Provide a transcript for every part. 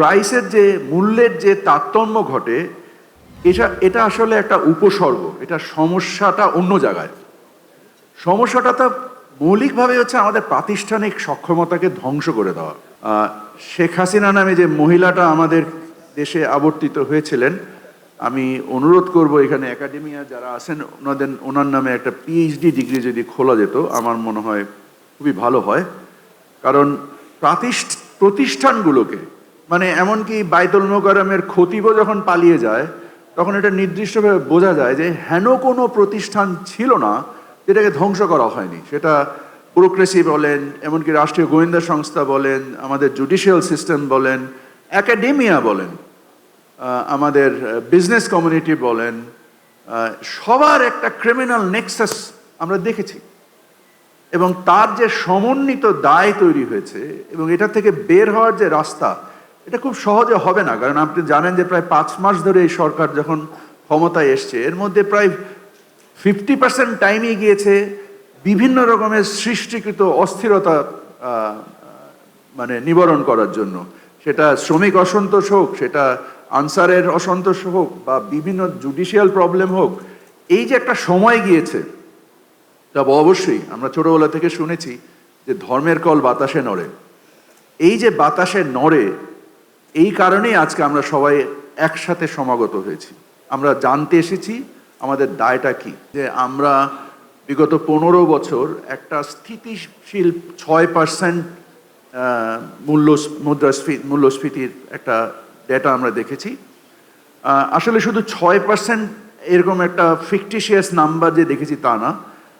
প্রাইসের যে মূল্যের যে তারতম্য ঘটে, এটা এটা আসলে একটা উপসর্গ, এটা সমস্যাটা অন্য জায়গায়। সমস্যাটা তো মৌলিকভাবে হচ্ছে আমাদের প্রাতিষ্ঠানিক সক্ষমতাকে ধ্বংস করে দেওয়া। শেখ হাসিনা নামে যে মহিলাটা আমাদের দেশে আবর্তিত হয়েছিলেন, আমি অনুরোধ করব এখানে একাডেমিয়া যারা আছেন, ওনাদের, ওনার নামে একটা পিএইচডি ডিগ্রি যদি খোলা যেত, আমার মনে হয় খুবই ভালো হয়। কারণ প্রাতিষ্ঠ, প্রতিষ্ঠানগুলোকে মানে এমনকি বাইতুল মোকারমের খতিবও যখন পালিয়ে যায়, তখন এটা নির্দিষ্টভাবে বোঝা যায় যে হেন কোনো প্রতিষ্ঠান ছিল না যেটাকে ধ্বংস করা হয়নি। সেটা ব্যুরোক্রেসি বলেন, এমনকি রাষ্ট্রীয় গোয়েন্দা সংস্থা বলেন, আমাদের জুডিশিয়াল সিস্টেম বলেন অ্যাকাডেমিয়া বলেন আমাদের বিজনেস কমিউনিটি বলেন সবার একটা ক্রিমিনাল নেক্সাস আমরা দেখেছি। এবং তার যে সমন্বিত দায় তৈরি হয়েছে এবং এটা থেকে বের হওয়ার যে রাস্তা এটা খুব সহজে হবে না, কারণ আপনি জানেন যে প্রায় পাঁচ মাস ধরে এই সরকার যখন ক্ষমতায় এসছে, এর মধ্যে প্রায় ফিফটি পার্সেন্ট টাইমই গিয়েছে বিভিন্ন রকমের সৃষ্টিকৃত অস্থিরতা মানে নিবারণ করার জন্য। সেটা শ্রমিক অসন্তোষ হোক, সেটা আনসারের অসন্তোষ হোক, বা বিভিন্ন জুডিশিয়াল প্রবলেম হোক, এই যে একটা সময় গিয়েছে তবে অবশ্যই আমরা ছোটবেলা থেকে শুনেছি যে ধর্মের কল বাতাসে নড়ে। এই যে বাতাসে নড়ে এই কারণেই আজকে আমরা সবাই একসাথে সমাগত হয়েছি। আমরা জানতে এসেছি আমাদের দায়টা কি। যে আমরা বিগত পনেরো বছর একটা স্থিতিশীল ছয় পার্সেন্ট মূল্য মুদ্রাস্ফীতি মূল্যস্ফীতির একটা ডেটা আমরা দেখেছি। আসলে শুধু ছয় পার্সেন্ট এরকম একটা ফিকটিশিয়াস নাম্বার যে দেখেছি তা না।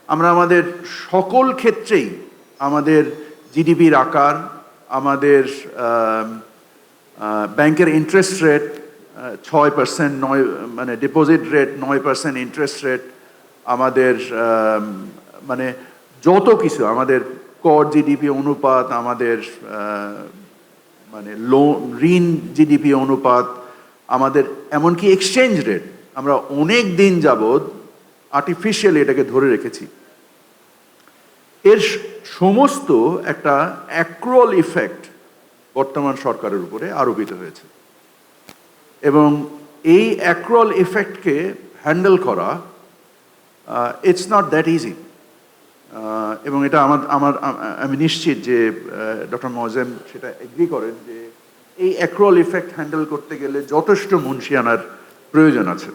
আমরা আমাদের সকল ক্ষেত্রেই আমাদের জিডিপির আকার, আমাদের ব্যাংকের ইন্টারেস্ট রেট ছয় পার্সেন্ট নয় মানে ডিপোজিট রেট নয় পার্সেন্ট ইন্টারেস্ট রেট আমাদের মানে যত কিছু, আমাদের কর জিডিপি অনুপাত, আমাদের মানে লোন ঋণ জিডিপি অনুপাত, আমাদের এমনকি এক্সচেঞ্জ রেট আমরা অনেক দিন যাবৎ আর্টিফিশিয়ালি এটাকে ধরে রেখেছি। এর সমস্ত একটা অ্যাক্রোয়াল ইফেক্ট বর্তমান সরকারের উপরে আরোপিত হয়েছে। এবং এই অ্যাক্রোয়াল ইফেক্টকে হ্যান্ডেল করা ইটস নট দ্যাট ইজি এবং এটা আমার আমার, আমি নিশ্চিত যে ডক্টর মজেম সেটা এগ্রি করেন যে এই অ্যাক্রোয়াল ইফেক্ট হ্যান্ডেল করতে গেলে যথেষ্ট মুন্সিয়ানার প্রয়োজন আছে।